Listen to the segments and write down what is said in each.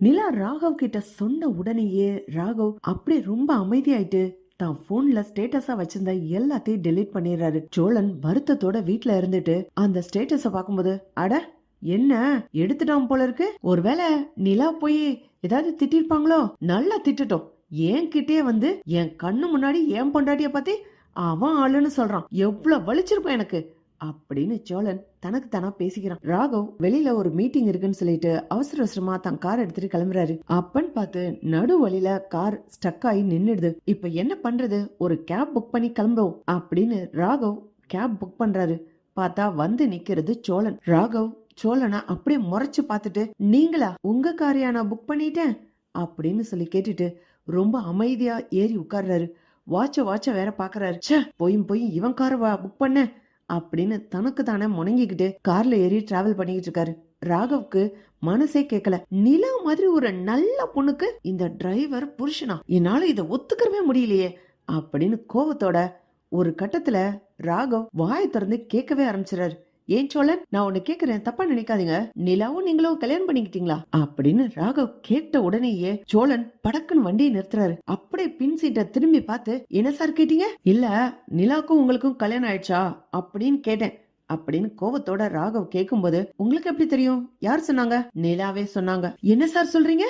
நிலா ராகவ் கிட்ட சொன்ன உடனேயே ராகவ் அப்படியே ரொம்ப அமைதியாயிட்டு தான் போன்ல ஸ்டேட்டஸா வச்சிருந்த எல்லாத்தையும் டெலீட் பண்ணிடுறாரு. சோழன் வருத்தத்தோட வீட்ல இருந்துட்டு அந்த ஸ்டேட்டஸ பாக்கும்போது அட என்ன? எடுத்துட்டான் போல இருக்கு. ஒருவேளை நிலா போய் ஏதாவது திட்டிருப்பாங்களோ? நல்லா திட்டட்டும். என் கிட்டே வந்து என் கண்ணு முன்னாடி என் பொண்டாட்டிய பத்தி அவன் ஆளுன்னு சொல்றான். எவ்வளவு வலிச்சிருப்பான் எனக்கு. அப்படின்னு சோழன் தனக்கு தானா பேசிக்கிறான். ராகவ் வெளியில ஒரு மீட்டிங் இருக்குன்னு சொல்லிட்டு அவசர அவசரமா தன் கார் எடுத்துட்டு கிளம்புறாரு. அப்பன்னு பார்த்து நடு வழியில கார் ஸ்டக் ஆகி நின்னுடுது. இப்ப என்ன பண்றது? ஒரு கேப் புக் பண்ணி கிளம்புறோம் அப்படின்னு ராகவ் கேப் புக் பண்றாரு. பார்த்தா வந்து நிக்கிறது சோழன். ராகவ் சோழனை அப்படியே முறைச்சு பார்த்துட்டு நீங்களா? உங்க காரியா நான் புக் பண்ணிட்டேன். அப்படின்னு சொல்லி கேட்டுட்டு ரொம்ப அமைதியா ஏறி உட்கார்றாரு. வாட்ச வாட்ச வேற பாக்குறாரு ச்சே போயும் போய் இவன் காரை புக் பண்ண அப்படின்னு தனக்கு தானே முணங்கிக்கிட்டு கார்ல ஏறி டிராவல் பண்ணிக்கிட்டு இருக்காரு. ராகவ்க்கு மனசே கேட்கல நிலா மாதிரி ஒரு நல்ல பொண்ணுக்கு இந்த டிரைவர் புருஷனா? என்னால இத ஒத்துக்கவே முடியலையே அப்படின்னு கோவத்தோட ஒரு கட்டத்துல ராகவ் வாயை திறந்து கேட்கவே ஆரம்பிச்சிடாரு ஏன் சோழன்? நான் உன்னை கேக்குறேன். தப்பா நினைக்காதீங்க. நிலாவும் நீங்களும் கல்யாணம் பண்ணிக்கிட்டீங்களா? அப்படின்னு ராகவ் கேட்ட உடனேயே சோழன் படக்குன்னு வண்டியை நிறுத்துறாரு. அப்படியே பின் சீட்டை திரும்பி பார்த்து என்ன சார் கேட்டீங்க? இல்ல நிலாக்கும் உங்களுக்கும் கல்யாணம் ஆயிடுச்சா? அப்படின்னு கேட்டேன். அப்படின்னு கோவத்தோட ராகவ் கேட்கும்போது உங்களுக்கு எப்படி தெரியும்? யார் சொன்னாங்க? நிலாவே சொன்னாங்க. என்ன சார் சொல்றீங்க?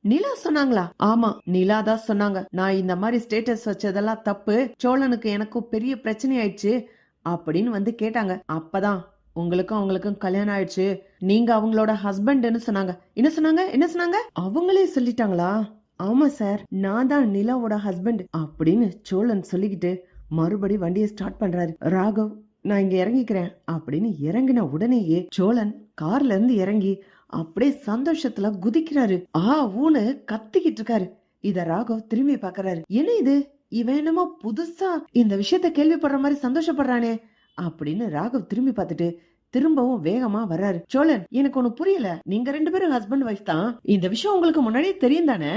நிலா சொன்னாங்களா? ஆமா நிலா தான் சொன்னாங்க. நான் இந்த மாதிரி ஸ்டேட்டஸ் வச்சதெல்லாம் தப்பு. சோழனுக்கு எனக்கும் பெரிய பிரச்சனை ஆயிடுச்சு. அப்படின்னு வந்து கேட்டாங்க. அப்பதான் உங்களுக்கும் அவங்களுக்கும் கல்யாணம் ஆயிடுச்சு. நீங்க அவங்களோட ஹஸ்பண்ட்னு சொன்னாங்க. என்ன சொன்னாங்க? என்ன சொன்னாங்க? அவங்களே சொல்லிட்டாங்களா? ஆமா சார் நான் தான் நிலாவோட ஹஸ்பண்ட் அப்படின்னு சோழன் சொல்லிக்கிட்டு மறுபடி வண்டியை ஸ்டார்ட் பண்றாரு. ராகவ் நான் இங்க இறங்கிக்கிறேன் அப்படின்னு இறங்கின உடனேயே சோழன் கார்ல இருந்து இறங்கி அப்படியே சந்தோஷத்துல குதிக்கிறாரு. ஆ ஊனு கத்திக்கிட்டு இருக்காரு. இத ராகவ் திரும்பி பாக்குறாரு. என்ன இது? இவன் என்னமோ புதுசா இந்த விஷயத்த கேள்விப்படுற மாதிரி சந்தோஷப்படுறானே. அப்படின்னு ராகவ் திரும்பி பார்த்துட்டு திரும்பவும் வேகமா வர்றாரு. சோழன் எனக்கு ஒண்ணு புரியல. நீங்க ரெண்டு பேரும் ஹஸ்பண்ட் ஒய்ஃப் தான். இந்த விஷயம் உங்களுக்கு முன்னாடியே தெரியும் தானே?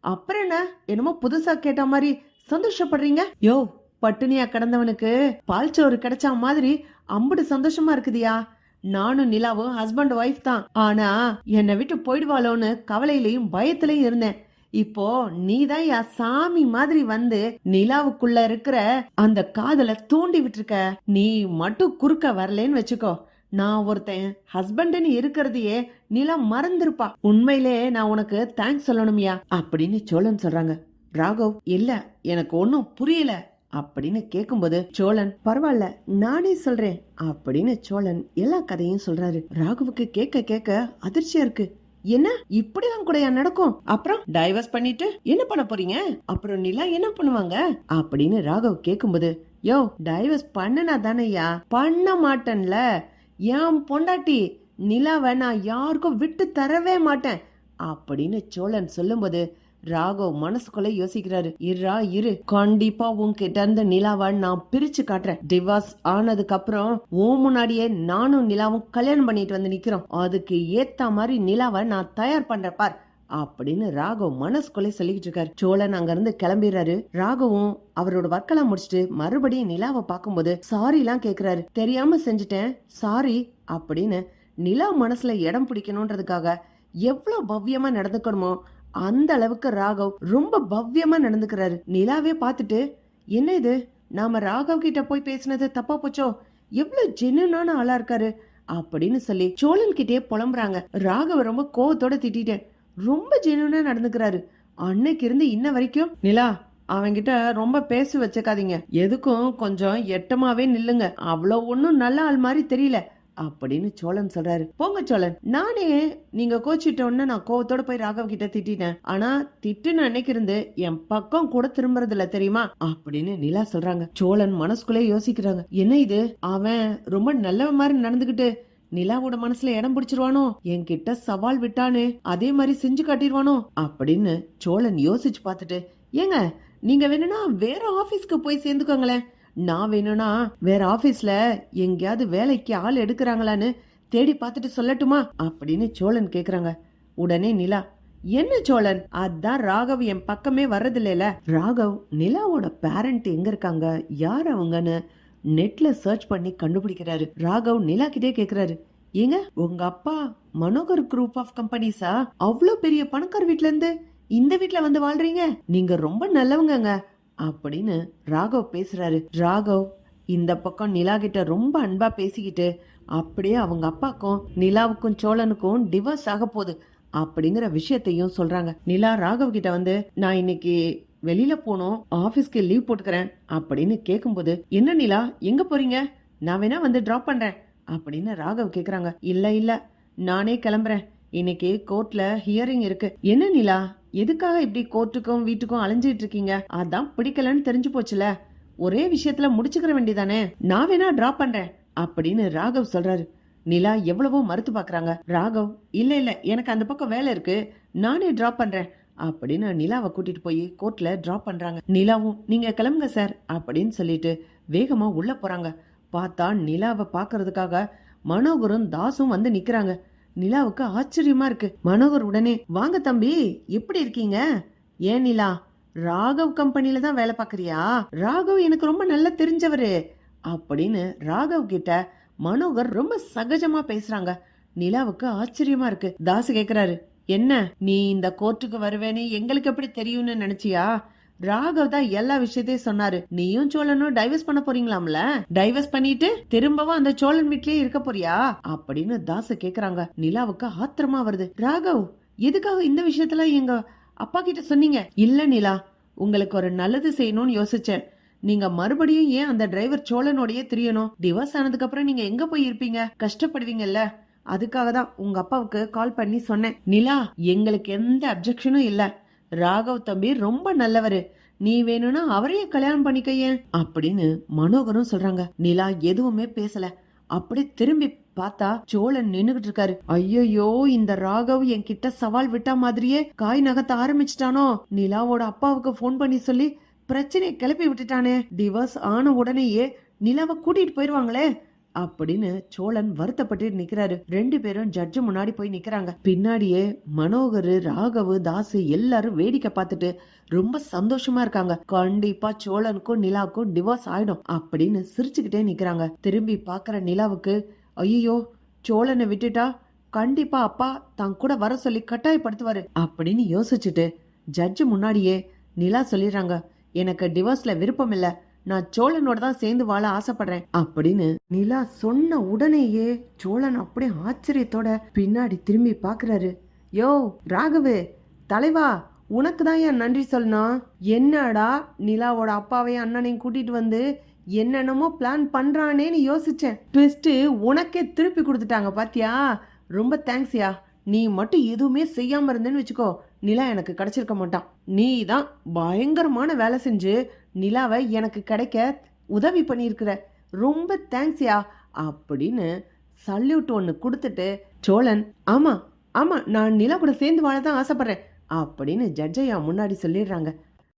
அப்புறம் என்ன? என்னமோ புதுசா கேட்ட மாதிரி சந்தோஷப்படுறீங்க? யோ பட்டினியா கிடந்தவனுக்கு பால் சோறு கிடைச்ச மாதிரி அம்புடு சந்தோஷமா இருக்குதியா? நானும் நிலாவும் ஹஸ்பண்ட் ஒய்ஃப் தான். ஆனா என்னை விட்டு போயிடுவாளோன்னு கவலையிலையும் பயத்திலையும் இருந்தேன். இப்போ நீதான் யா சாமி மாதிரி வந்து நிலாவுக்குள்ள இருக்கிற அந்த காதல தூண்டி விட்டுருக்க. நீ மட்டும் குறுக்க வரலன்னு வச்சுக்கோ. நான் ஒருத்தன் ஹஸ்பண்ட்னு இருக்கிறதையே நிலா மறந்துருப்பா. உண்மையிலே நான் உனக்கு தேங்க்ஸ் சொல்லணும்யா அப்படின்னு சோழன் சொல்றாங்க. ராகவ் இல்ல எனக்கு ஒன்னும் புரியல அப்படின்னு கேக்கும்போது சோழன் பரவாயில்ல நானே சொல்றேன் அப்படின்னு சோழன் எல்லா கதையும் சொல்றாரு. ராகுவுக்கு கேட்க கேட்க அதிர்ச்சியா இருக்கு. என்ன? இப்படிதான் கூடயா நடக்கும். அப்புறம் டைவர்ஸ் பண்ணிட்டு என்ன பண்ண போறீங்க? அப்புறம் நிலா என்ன பண்ணுவாங்க? அப்படின்னு ராகவ் கேக்கும்போது யோ டைவர்ஸ் பண்ணுனா தானேயா பண்ண மாட்டேன்ல. என் பொண்டாட்டி நிலாவை நான் யாருக்கும் விட்டு தரவே மாட்டேன். அப்படின்னு சோழன் சொல்லும்போது ராகவ் மனசுக்குள்ள யோசிக்கிறாரு. இருறா இரு. கண்டிப்பா உன்கிட்ட இருந்த நிலாவை நான் பிரிச்சு காட்டுறேன். டிவாஸ் ஆனதுக்கு அப்புறம் ஓ முன்னாடியே நானும் நிலாவும் கல்யாணம் பண்ணிட்டு வந்து நிக்கிறோம். அதுக்கு ஏத்த மாதிரி நிலாவை நான் தயார் பண்ற பார். அப்படின்னு ராகவ் மனசுக்குள்ளே சொல்லிக்கிட்டு இருக்காரு. சோழன் அங்க இருந்து கிளம்பிடுறாரு. ராகவும் அவரோட ஒர்க்கெல்லாம் முடிச்சுட்டு மறுபடியும் நிலாவை பார்க்கும்போது சாரி எல்லாம் கேக்குறாரு. தெரியாம செஞ்சுட்டேன் சாரி. அப்படின்னு நிலா மனசுல இடம் பிடிக்கணும்ன்றதுக்காக எவ்வளவு பவ்யமா நடந்துக்கணுமோ அந்த அளவுக்கு ராகவ் ரொம்ப பவ்யமா நடந்துக்கிறாரு. நிலாவே பார்த்துட்டு என்ன இது? நாம ராகவ் கிட்ட போய் பேசினது தப்பா போச்சோ? எவ்வளவு ஜென்யூனான ஆளா இருக்காரு? அப்படின்னு சொல்லி சோழன் கிட்டே புலம்புறாங்க. ராகவ ரொம்ப கோவத்தோட திட்டிட்டேன். ரொம்ப ஜென்யூனா நடந்துக்கிறாரு. அன்னைக்கு இருந்து இன்ன வரைக்கும் நிலா அவன்கிட்ட ரொம்ப பேசி வச்சுக்காதீங்க. எதுக்கும் கொஞ்சம் எட்டமாவே நில்லுங்க. அவ்வளவு ஒன்னும் நல்ல ஆள் மாதிரி தெரியல. அப்படின்னு சோழன் சொல்றாரு. போங்க சோழன் நானே நீங்க கோச்சிட்டோன்னு நான் கோவத்தோட போய் ராகவ் கிட்ட திட்டினேன். ஆனா திட்டுன்னு நினைக்கிறது என் பக்கம் கூட திரும்புறது இல்ல தெரியுமா? அப்படின்னு நிலா சொல்றாங்க. சோழன் மனசுக்குள்ளே யோசிக்கிறாங்க. என்ன இது? அவன் ரொம்ப நல்லவன் மாதிரி நடந்துகிட்டு நிலாவோட மனசுல இடம் பிடிச்சிருவானோ? என்கிட்ட சவால் விட்டானு அதே மாதிரி செஞ்சு காட்டிடுவானோ அப்படின்னு சோழன் யோசிச்சு பார்த்துட்டு ஏங்க நீங்க வேணும்னா வேற ஆபீஸ்க்கு போய் சேர்ந்துக்கோங்களேன். நான் வேணும்னா வேற ஆபீஸ்ல எங்கேயாவது வேலைக்கு ஆள் எடுக்கிறாங்களான்னு தேடி பார்த்துட்டு சொல்லட்டுமா? அப்படின்னு சோழன் கேக்குறாங்க. உடனே நிலா என்ன சோழன்? அதான் ராகவ் என் பக்கமே வர்றதில்லைல. ராகவ் நிலாவோட பேரண்ட் எங்க இருக்காங்க? யார் அவங்கன்னு நெட்ல சர்ச் பண்ணி கண்டுபிடிக்கிறாரு. ராகவ் நிலா கிட்டே கேக்குறாரு. ஏங்க உங்க அப்பா மனோகர் குரூப் ஆஃப் கம்பெனிஸா அவ்வளோ பெரிய பணக்கார் வீட்ல இருந்து இந்த வீட்ல வந்து வாழ்றீங்க? நீங்க ரொம்ப நல்லவங்கங்க. அப்படின்னு ராகவ் பேசுறாரு. ராகவ் இந்த பக்கம் நிலா கிட்ட ரொம்ப அன்பா பேசிக்கிட்டு அப்படியே அவங்க அப்பாக்கும் நிலாவுக்கும் சோழனுக்கும் டிவோர்ஸ் ஆக போகுது அப்படிங்கிற விஷயத்தையும் சொல்றாங்க. நிலா ராகவ் கிட்ட வந்து நான் இன்னைக்கு வெளியில போனோம் ஆபீஸ்க்கு லீவ் போட்டுக்கிறேன் அப்படின்னு கேட்கும்போது என்ன நிலா எங்க போறீங்க? நான் வேணா வந்து டிராப் பண்றேன் அப்படின்னு ராகவ் கேக்குறாங்க. இல்ல இல்ல நானே கிளம்புறேன். இன்னைக்கு கோர்ட்ல ஹியரிங் இருக்கு. என்ன நிலா எதுக்காக இப்படி கோர்ட்டுக்கும் வீட்டுக்கும் அலைஞ்சிட்டு இருக்கீங்க? அதான் பிடிக்கலன்னு தெரிஞ்சு போச்சுல. ஒரே விஷயத்துல முடிச்சுக்கிற வேண்டியதானே? நான் வேணா டிராப் பண்றேன் அப்படின்னு ராகவ் சொல்றாரு. நிலா எவ்வளவோ மறுத்து பாக்குறாங்க. ராகவ் இல்ல இல்ல எனக்கு அந்த பக்கம் வேலை இருக்கு. நானே டிராப் பண்றேன் அப்படின்னு நிலாவை கூட்டிட்டு போய் கோர்ட்ல டிராப் பண்றாங்க. நிலாவும் நீங்க கிளம்புங்க சார் அப்படின்னு சொல்லிட்டு வேகமா உள்ள போறாங்க. பார்த்தா நிலாவை பாக்குறதுக்காக மனோகரும் தாசும் வந்து நிக்கிறாங்க. நிலாவுக்கு ஆச்சரியமா இருக்கு. மனோகர் உடனே வாங்க தம்பி எப்படி இருக்கீங்க? ஏன் நிலா ராகவ் கம்பெனில தான் வேலை பார்க்குறியா? ராகவ் எனக்கு ரொம்ப நல்லா தெரிஞ்சவரு. அப்படின்னு ராகவ் கிட்ட மனோகர் ரொம்ப சகஜமா பேசுறாங்க. நிலாவுக்கு ஆச்சரியமா இருக்கு. தாசு கேக்குறாரு என்ன நீ இந்த கோர்ட்டுக்கு வருவேன்னு எங்களுக்கு எப்படி தெரியும்னு நினைச்சியா? ராகவ் தான் எல்லா விஷயத்தையும் சொன்னாரு. நீயும் சோழனும் டைவர்ஸ் பண்ண போறீங்களாம்ல? டைவர்ஸ் பண்ணிட்டு திரும்பவும் அந்த சோழன் வீட்லயே இருக்க போறியா? அப்படின்னு தாச கேக்குறாங்க. நிலாவுக்கு ஆத்திரமா வருது. ராகவ் எதுக்காக இந்த விஷயத்துல எங்க அப்பா கிட்ட சொன்னீங்க? இல்ல நிலா உங்களுக்கு ஒரு நல்லது செய்யணும்னு யோசிச்சேன். நீங்க மறுபடியும் ஏன் அந்த டிரைவர் சோழனோடயே திரியணும்? டிவோர்ஸ் ஆனதுக்கு அப்புறம் நீங்க எங்க போய் இருப்பீங்க? கஷ்டப்படுவீங்கல்ல. அதுக்காக தான் உங்க அப்பாவுக்கு கால் பண்ணி சொன்னேன். நிலா எங்களுக்கு எந்த அப்ஜெக்ஷனும் இல்லை. ராகவ் தம்பி ரொம்ப நல்லவரு. நீ வேணும்னா அவரையே கல்யாணம் பண்ணிக்கையேன் அப்படின்னு மனோகரும் சொல்றாங்க. நிலா எதுவுமே பேசல. அப்படி திரும்பி பார்த்தா சோழன் நின்னுகிட்டு இருக்காரு. ஐயோ இந்த ராகவ் என்கிட்ட சவால் விட்டா மாதிரியே காய் நகத்த ஆரம்பிச்சிட்டானோ. நிலாவோட அப்பாவுக்கு ஃபோன் பண்ணி சொல்லி பிரச்சனையை கிளப்பி விட்டுட்டானே. டிவோர்ஸ் ஆன உடனேயே நிலாவை கூட்டிட்டு போயிருவாங்களே. அப்படின்னு சோழன் வருத்தப்பட்டு நிக்கிறாரு. ரெண்டு பேரும் ஜட்ஜு முன்னாடி போய் நிக்கிறாங்க. பின்னாடியே மனோகர் ராகவு தாசு எல்லாரும் வேடிக்கை பார்த்துட்டு ரொம்ப சந்தோஷமா இருக்காங்க. கண்டிப்பா சோழனுக்கும் நிலாவுக்கும் டிவோர்ஸ் ஆயிடும் அப்படின்னு சிரிச்சுக்கிட்டே நிக்கிறாங்க. திரும்பி பாக்குற நிலாவுக்கு ஐயோ சோழனை விட்டுட்டா கண்டிப்பா அப்பா தான் கூட வர சொல்லி கட்டாயப்படுத்துவாரு அப்படின்னு யோசிச்சுட்டு ஜட்ஜு முன்னாடியே நிலா சொல்லிடுறாங்க. எனக்கு டிவோர்ஸ்ல விருப்பம் இல்லை. நான் சோழனோட தான் சேர்ந்து வாழ ஆசைப்படுறேன் அப்படின்னு நிலா சொன்ன உடனேயே சோழன் அப்படியே ஆச்சரியத்தோட பின்னாடி திரும்பி பாக்குறாரு யோ ராகவு தலைவா உனக்கு தான் என் நன்றி சொல்லணும்? என்னடா நிலாவோட அப்பாவையும் அண்ணனையும் கூட்டிட்டு வந்து என்னென்னமோ பிளான் பண்றானேன்னு யோசிச்சேன். ட்விஸ்ட்டு உனக்கே திருப்பி கொடுத்துட்டாங்க பாத்தியா? ரொம்ப தேங்க்ஸ்யா நீ மட்டும் எதுவுமே செய்யாம இருந்தேன்னு வச்சுக்கோ. நிலா எனக்கு கிடைச்சிருக்க மாட்டான். நீ தான் பயங்கரமான வேலை செஞ்சு நிலாவை எனக்கு கிடைக்க உதவி பண்ணியிருக்கிற. ரொம்ப தேங்க்ஸ்யா அப்படின்னு சல்யூட் ஒன்று கொடுத்துட்டு சோழன் ஆமாம் ஆமாம் நான் நிலா கூட சேர்ந்து வாழ தான் ஆசைப்பட்றேன் அப்படின்னு ஜட்ஜையா முன்னாடி சொல்லிடுறாங்க.